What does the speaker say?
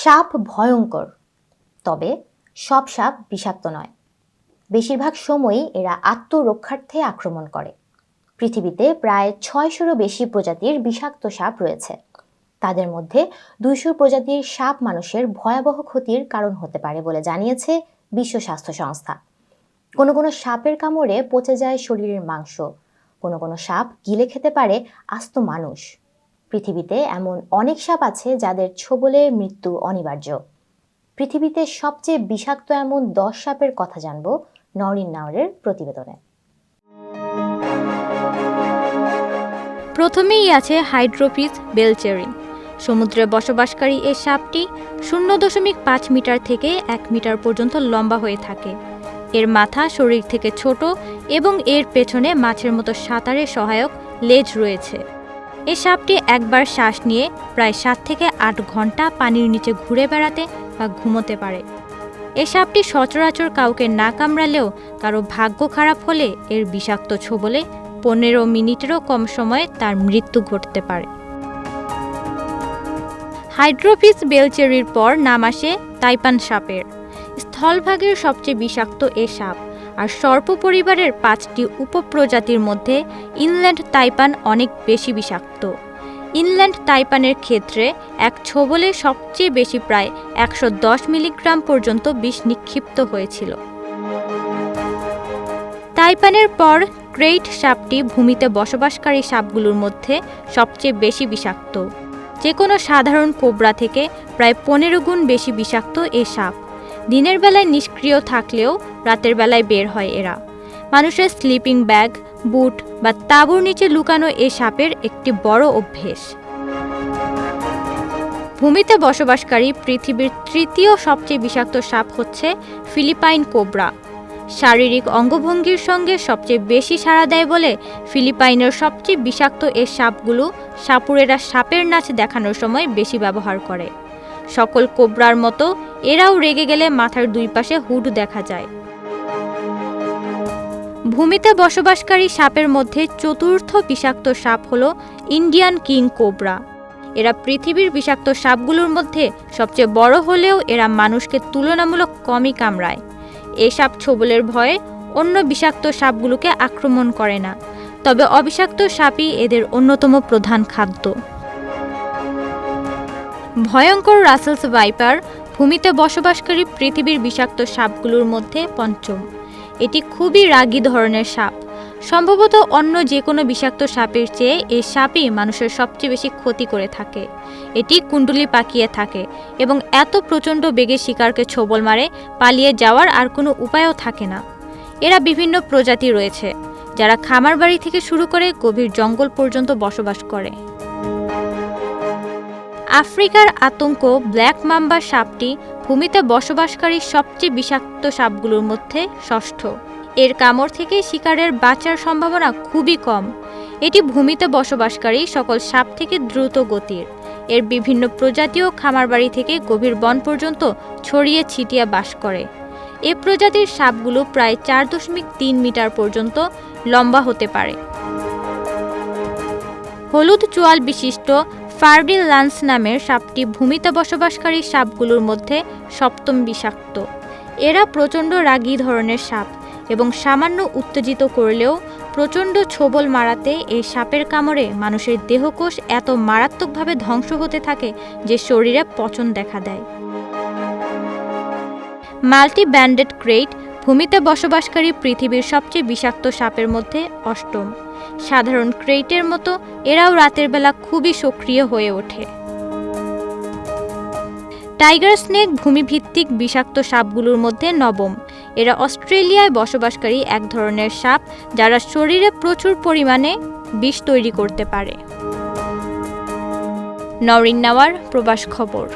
সাপ ভয়ঙ্কর, তবে সব সাপ বিষাক্ত নয়। বেশিরভাগ সময়ই এরা আত্মরক্ষার্থে আক্রমণ করে। পৃথিবীতে প্রায় ছয়শোরও বেশি প্রজাতির বিষাক্ত সাপ রয়েছে। তাদের মধ্যে দুইশো প্রজাতির সাপ মানুষের ভয়াবহ ক্ষতির কারণ হতে পারে বলে জানিয়েছে বিশ্ব স্বাস্থ্য সংস্থা। কোনো কোনো সাপের কামড়ে পচে যায় শরীরের মাংস, কোনো কোনো সাপ গিলে খেতে পারে আস্ত মানুষ। পৃথিবীতে এমন অনেক সাপ আছে যাদের ছোবলে মৃত্যু অনিবার্য। পৃথিবীতে সবচেয়ে বিষাক্ত এমন দশ সাপের কথা জানব নরিন নাওরের প্রতিবেদনে। প্রথমেই আছে হাইড্রোফিস বেলচেরি সমুদ্রে বসবাসকারী এই সাপটি শূন্য দশমিক পাঁচ মিটার থেকে এক মিটার পর্যন্ত লম্বা হয়ে থাকে। এর মাথা শরীর থেকে ছোট এবং এর পেছনে মাছের মতো সাঁতারে সহায়ক লেজ রয়েছে। এই সাপটি একবার শ্বাস নিয়ে প্রায় সাত থেকে আট ঘণ্টা পানির নিচে ঘুরে বেড়াতে বা ঘুমোতে পারে। এ সাপটি সচরাচর কাউকে না কামড়ালেও কারও ভাগ্য খারাপ হলে এর বিষাক্ত ছোবলে পনেরো মিনিটেরও কম সময়ে তার মৃত্যু ঘটতে পারে। হাইড্রোফিস বেলচেরির পর নাম আসে তাইপান সাপের। স্থলভাগের সবচেয়ে বিষাক্ত এ সাপ। আর সর্প পরিবারের পাঁচটি উপপ্রজাতির মধ্যে ইনল্যান্ড তাইপান অনেক বেশি বিষাক্ত। ইনল্যান্ড তাইপানের ক্ষেত্রে এক ছোবলে সবচেয়ে বেশি প্রায় একশো দশ মিলিগ্রাম পর্যন্ত বিষ নিক্ষিপ্ত হয়েছিল। তাইপানের পর ক্রেইট সাপটি ভূমিতে বসবাসকারী সাপগুলোর মধ্যে সবচেয়ে বেশি বিষাক্ত। যে কোনো সাধারণ কোবরা থেকে প্রায় পনেরো গুণ বেশি বিষাক্ত এ সাপ। দিনের বেলায় নিষ্ক্রিয় থাকলেও রাতের বেলায় বের হয় এরা। মানুষের স্লিপিং ব্যাগ বুট বা তাঁবুর নিচে লুকানো এ সাপের একটি বড় অভ্যেস। ভূমিতে বসবাসকারী পৃথিবীর তৃতীয় সবচেয়ে বিষাক্ত সাপ হচ্ছে ফিলিপাইন কোবরা। শারীরিক অঙ্গভঙ্গির সঙ্গে সবচেয়ে বেশি সাড়া দেয় বলে ফিলিপাইনের সবচেয়ে বিষাক্ত এ সাপগুলো সাপুরেরা সাপের নাচ দেখানোর সময় বেশি ব্যবহার করে। সকল কোবরার মতো এরাও রেগে গেলে মাথার দুই পাশে হুড দেখা যায়। ভূমিতে বসবাসকারী সাপের মধ্যে চতুর্থ বিষাক্ত সাপ হল ইন্ডিয়ান কিং কোবরা। এরা পৃথিবীর বিষাক্ত সাপগুলোর মধ্যে সবচেয়ে বড় হলেও এরা মানুষকে তুলনামূলক কমই কামড়ায়। এ সাপ ছোবলের ভয়ে অন্য বিষাক্ত সাপগুলোকে আক্রমণ করে না, তবে অবিষাক্ত সাপই এদের অন্যতম প্রধান খাদ্য। ভয়ঙ্কর রাসেলস ভাইপার ভূমিতে বসবাসকারী পৃথিবীর বিষাক্ত সাপগুলোর মধ্যে পঞ্চম। এটি খুবই রাগী ধরনের সাপ। সম্ভবত অন্য যে কোনো বিষাক্ত সাপের চেয়ে এই সাপই মানুষের সবচেয়ে বেশি ক্ষতি করে থাকে। এটি কুণ্ডলি পাকিয়ে থাকে এবং এত প্রচণ্ড বেগে শিকারকে ছোবল মারে, পালিয়ে যাওয়ার আর কোনো উপায়ও থাকে না। এরা বিভিন্ন প্রজাতি রয়েছে, যারা খামার বাড়ি থেকে শুরু করে গভীর জঙ্গল পর্যন্ত বসবাস করে। আফ্রিকার আতঙ্ক ব্ল্যাক মাম্বা সাপটি ভূমিতে বসবাসকারী সবচেয়ে বিষাক্ত সাপগুলোর মধ্যে ষষ্ঠ। এর কামড় থেকে শিকারের বাঁচার সম্ভাবনা খুবই কম। এটি ভূমিতে বসবাসকারী সকল সাপ থেকে দ্রুত গতির। এর বিভিন্ন প্রজাতিও খামারবাড়ি থেকে গভীর বন পর্যন্ত ছড়িয়ে ছিটিয়ে বাস করে। এ প্রজাতির সাপগুলো প্রায় চার দশমিক তিন মিটার পর্যন্ত লম্বা হতে পারে। হলুদ চোয়াল বিশিষ্ট ফার্ডিল লান্স নামের সাপটি ভূমিতে বসবাসকারী সাপগুলোর মধ্যে সপ্তম বিষাক্ত। এরা প্রচণ্ড রাগী ধরনের সাপ এবং সামান্য উত্তেজিত করলেও প্রচণ্ড ছোবল মারাতে এই সাপের কামড়ে মানুষের দেহকোষ এত মারাত্মকভাবে ধ্বংস হতে থাকে যে শরীরে পচন দেখা দেয়। মাল্টি ব্যান্ডেড ক্রেট ভূমিতে বসবাসকারী পৃথিবীর সবচেয়ে বিষাক্ত সাপের মধ্যে অষ্টম। সাধারণ ক্রেটের মতো এরাও রাতের বেলা খুবই সক্রিয় হয়ে ওঠে। টাইগার স্নেক ভূমিভিত্তিক বিষাক্ত সাপগুলোর মধ্যে নবম। এরা অস্ট্রেলিয়ায় বসবাসকারী এক ধরনের সাপ যারা শরীরে প্রচুর পরিমাণে বিষ তৈরি করতে পারে। নরিন নেওয়ার প্রবাস খবর।